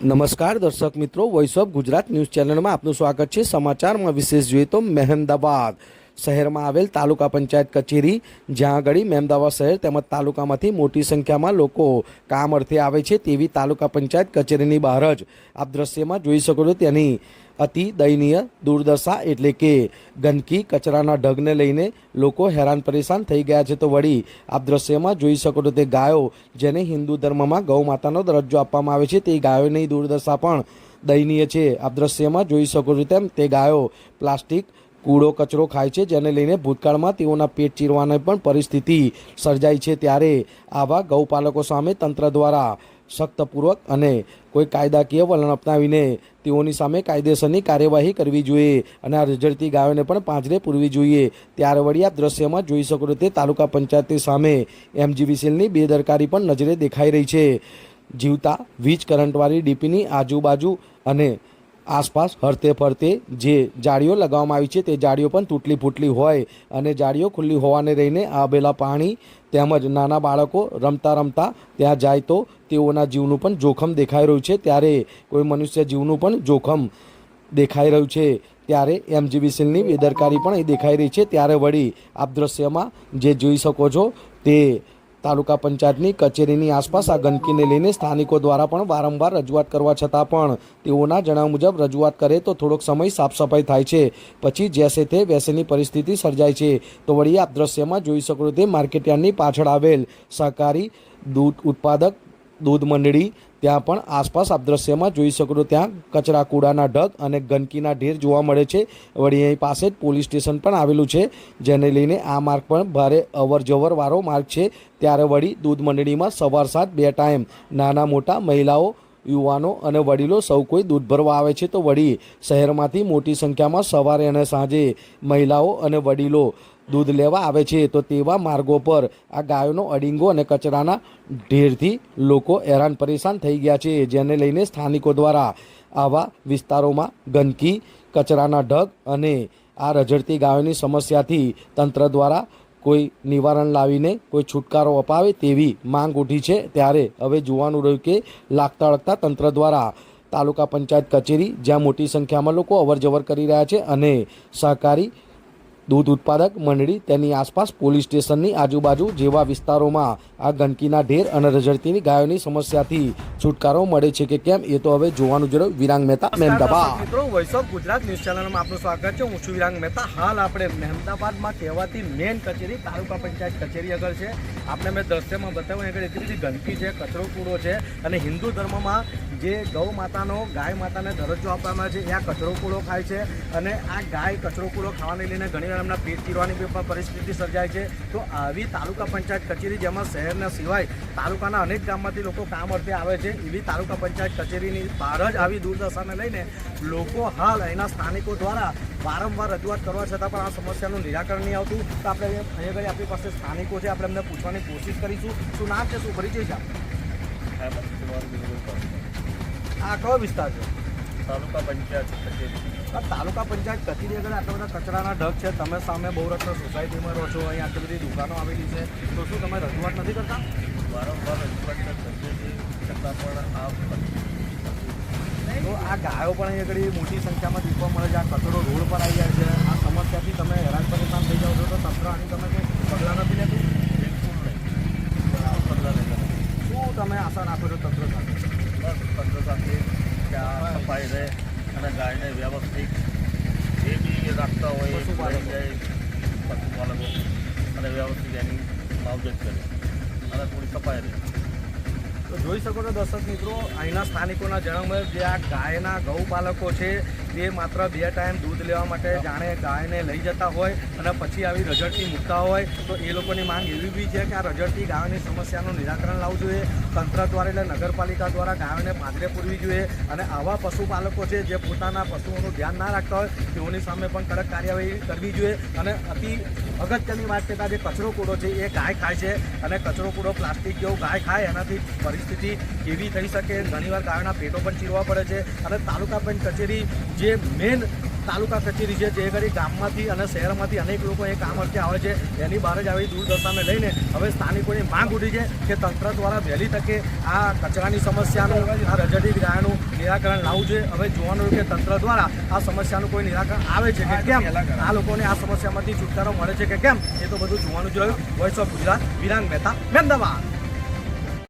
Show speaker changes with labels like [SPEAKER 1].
[SPEAKER 1] નમસ્કાર દર્શક મિત્રો વોઇસ ઓફ ગુજરાત ન્યૂઝ ચેનલમાં આપનું સ્વાગત છે. સમાચારમાં વિશેષ જોઈએ તો મહેમદાબાદ શહેરમાં આવેલ તાલુકા પંચાયત કચેરી, જ્યાં આગળ મહેમદાબાદ શહેર તેમજ તાલુકામાંથી મોટી સંખ્યામાં લોકો કામ અર્થે આવે છે તેવી તાલુકા પંચાયત કચેરીની બહાર જ આપ દ્રશ્યમાં જોઈ શકો છો તેની અતિ દયનીય દુર્દશા એટલે કે ગંદકી, કચરાના ઢગને લઈને લોકો હેરાન પરેશાન થઈ ગયા છે. તો વળી આપ દ્રશ્યમાં જોઈ શકો છો, તે ગાયો જેને હિન્દુ ધર્મમાં ગૌ માતાનો દરજ્જો આપવામાં આવે છે, તે ગાયોની દુર્દશા પણ દયનીય છે. આપ દ્રશ્યમાં જોઈ શકો છો તેમ, તે ગાયો પ્લાસ્ટિક, કૂડો, કચરો ખાય છે, જેને લઈને ભૂતકાળમાં તેઓના પેટ ચીરવાની પણ પરિસ્થિતિ સર્જાઈ છે. ત્યારે આવા ગૌપાલકો સામે તંત્ર દ્વારા સખ્તપૂર્વક અને કોઈ કાયદાકીય વલણ અપનાવીને તેઓની સામે કાયદેસરની કાર્યવાહી કરવી જોઈએ અને આ રજડતી ગાયોને પણ પાંજરે પૂરવી જોઈએ. ત્યાર વળી આપ દ્રશ્યમાં જોઈ શકો તે તાલુકા પંચાયતની સામે એમજીવીસીએલની બેદરકારી પણ નજરે દેખાઈ રહી છે. જીવતા વીજ કરંટવાળી ડીપીની આજુબાજુ અને આસપાસ હરતે ફરતે જે જાળીઓ લગાવવામાં આવી છે તે જાળીઓ પણ તૂટલી ફૂટલી હોય અને જાળીઓ ખુલ્લી હોવાને રહીને આવેલા પાણી તેમજ નાના બાળકો રમતા રમતા ત્યાં જાય તો તેઓના જીવનું પણ જોખમ દેખાઈ રહ્યું છે. ત્યારે કોઈ મનુષ્ય જીવનું પણ જોખમ દેખાઈ રહ્યું છે. ત્યારે એમજીવીસીલની બેદરકારી પણ એ દેખાઈ રહી છે. ત્યારે વળી આપ દ્રશ્યમાં જે જોઈ શકો છો તે તાલુકા પંચાયતની કચેરીની આસપાસ આ ગંદકીને લઈને સ્થાનિકો દ્વારા પણ વારંવાર રજૂઆત કરવા છતાં પણ તેઓના જણાવ્યા મુજબ રજૂઆત કરે તો થોડોક સમય સાફ સફાઈ થાય છે. પછી જેસે તે વેસેની પરિસ્થિતિ સર્જાય છે. તો વળી આપ દ્રશ્યમાં જોઈ શકો તે માર્કેટયાર્ડની પાછળ આવેલ સહકારી દૂધ ઉત્પાદક દૂધ મંડળી ત્યાં પણ આસપાસ આપ દ્રશ્યમાં જોઈ શકો છો ત્યાં કચરા કૂડાના ઢગ અને ગંદકીના ઢેર જોવા મળે છે. વળી અહીં પાસે જ પોલીસ સ્ટેશન પણ આવેલું છે, જેને લઈને આ માર્ગ પણ ભારે અવરજવર વાળો માર્ગ છે. ત્યારે વળી દૂધ મંડળીમાં સવાર સાત બે ટાઈમ નાના મોટા મહિલાઓ યુવાનો અને વડીલો સૌ કોઈ દૂધ ભરવા આવે છે તો વળી શહેરમાંથી મોટી સંખ્યામાં સવારે અને સાંજે મહિલાઓ અને વડીલો દૂધ લેવા આવે છે તો તેવા માર્ગો પર આ ગાયોનો અડીંગો અને કચરાના ઢેરથી લોકો હેરાન પરેશાન થઈ ગયા છે, જેને લઈને સ્થાનિકો દ્વારા આવા વિસ્તારોમાં ગંદકી, કચરાના ઢગ અને આ રઝળતી ગાયોની સમસ્યાથી તંત્ર દ્વારા કોઈ નિવારણ લાવીને કોઈ છુટકારો અપાવે તેવી માંગ ઉઠી છે. ત્યારે હવે જોવાનું રહ્યું કે લાગતા વળગતા તંત્ર દ્વારા તાલુકા પંચાયત કચેરી, જ્યાં મોટી સંખ્યામાં લોકો અવરજવર કરી રહ્યા છે અને સહકારી દૂધ ઉત્પાદક મંડળી તેની આસપાસ પોલીસ સ્ટેશનની આજુબાજુ જેવા વિસ્તારોમાં આ ગંદકીના ઢેર અને રઝળતીની ગાયોની સમસ્યાથી છુટકારો મળે છે કે કેમ એ તો હવે જોવાનું જરૂર. વિરાંગ મહેતા મહેમદાબાદ.
[SPEAKER 2] મિત્રો વોઇસ ગુજરાત ન્યૂઝ ચેનલમાં આપનું સ્વાગત છે. હું છું વિરાંગ મહેતા. હાલ આપણે મહેમદાબાદમાં કહેવાતી મેન કચેરી તાલુકા પંચાયત કચેરી આગળ છે. આપણે મેં દ્રશ્યમાં બતાવ્યું આગળ એટલી બધી ગંદકી છે કચરો કૂડો છે અને હિન્દુ ધર્મમાં જે ગૌ માતાનો ગાય માતાને દરજ્જો આપવામાં આવે છે એ આ કચરો કૂડો ખાય છે અને આ ગાય કચરો કૂડો ખાવાને લઈને ઘણીવાર ચીરવાની પણ પરિસ્થિતિ સર્જાય છે. તો આવી તાલુકા પંચાયત કચેરી જેમાં શહેરના સિવાય તાલુકાના અનેક ગામમાંથી લોકો કામ અર્થે આવે છે. એવી તાલુકા પંચાયત કચેરીની બહાર જ આવી દુર્દશાને લઈને લોકો હાલ અહીંના સ્થાનિકો દ્વારા વારંવાર રજૂઆત કરવા છતાં પણ આ સમસ્યાનું નિરાકરણ નહીં આવતું. તો આપણે અહીંયા આગળ આપણી પાસે સ્થાનિકો છે. આપણે એમને પૂછવાની કોશિશ કરીશું. શું નામ છે? શું છે આપનો? આ કયો વિસ્તાર છે?
[SPEAKER 3] તાલુકા પંચાયત કચેરી.
[SPEAKER 2] તાલુકા પંચાયત કચેરી આગળ આટલા બધા કચરાના ઢગ છે. તમે સામે બહુરત્ન સોસાયટીમાં રહો છો. અહીં આટલી બધી દુકાનો આવેલી છે. તો શું તમે રજૂઆત નથી કરતા?
[SPEAKER 3] વારંવાર રજૂઆત કરીએ છીએ છતાં પણ આ
[SPEAKER 2] તો આ ગાયો પણ અહીં આગળ મોટી સંખ્યામાં દીપવા મળે છે. આ કચરો રોડ પર આવી જાય છે. આ સમસ્યાથી તમે હેરાન પરેશાન થઈ જાઓ છો તો તંત્ર આની તમે કોઈ પગલાં નથી લેતું?
[SPEAKER 3] બિલકુલ નહીં. પગલાં લેતા.
[SPEAKER 2] શું તમે આશા રાખો છો તંત્ર સાથે?
[SPEAKER 3] બસ તંત્ર સાથે સફાઈ રહે. અને ગાયને વ્યવસ્થિત જે બી રાખતા હોય
[SPEAKER 2] પશુપાલકો.
[SPEAKER 3] અને વ્યવસ્થિત એની માવજત કરે. અને થોડી સફાઈ રહે.
[SPEAKER 2] તો જોઈ શકો છો દર્શક મિત્રો, અહીંના સ્થાનિકોના જણાવ્યા જે આ ગાયના ગૌપાલકો છે તે માત્ર બે ટાઈમ દૂધ લેવા માટે જાણે ગાયને લઈ જતા હોય અને પછી આવી રજડતી મૂકતા હોય. તો એ લોકોની માંગ એવી બી છે કે આ રજડતી ગાયોની સમસ્યાનું નિરાકરણ લાવવું જોઈએ. તંત્ર દ્વારા એટલે નગરપાલિકા દ્વારા ગાયોને પાંદરે પૂરવી જોઈએ અને આવા પશુપાલકો છે, જે પોતાના પશુઓનું ધ્યાન ના રાખતા હોય, તેઓની સામે પણ કડક કાર્યવાહી કરવી જોઈએ. અને અતિ અગત્યની વાત કરતાં જે કચરો કૂડો છે, એ ગાય ખાય છે અને કચરો કૂડો પ્લાસ્ટિક જેવું ગાય ખાય, એનાથી પરિસ્થિતિ કેવી થઈ શકે, ઘણીવાર ગાયોના પેટો પણ ચીરવા પડે છે અને તાલુકા પંચ કચેરી જે મેન તાલુકા કચેરી છે, જે ઘડી ગામમાંથી અને શહેરમાંથી અનેક લોકો એ કામ અર્થે આવે છે, એની બહાર જ આવી દુર્દશાને લઈને હવે સ્થાનિકોની માંગ ઉઠી છે કે તંત્ર દ્વારા વહેલી તકે આ કચરાની સમસ્યાનું, આ રજડી ગાયનું નિરાકરણ લાવવું જોઈએ. હવે જોવાનું કે તંત્ર દ્વારા આ સમસ્યાનું કોઈ નિરાકરણ આવે છે કે કેમ? આ લોકોને આ સમસ્યામાંથી છુટકારો મળે છે કે કેમ? એ તો બધું જોવાનું જ રહ્યું. Voice of Gujarat, Virang Mehta Mahemdavad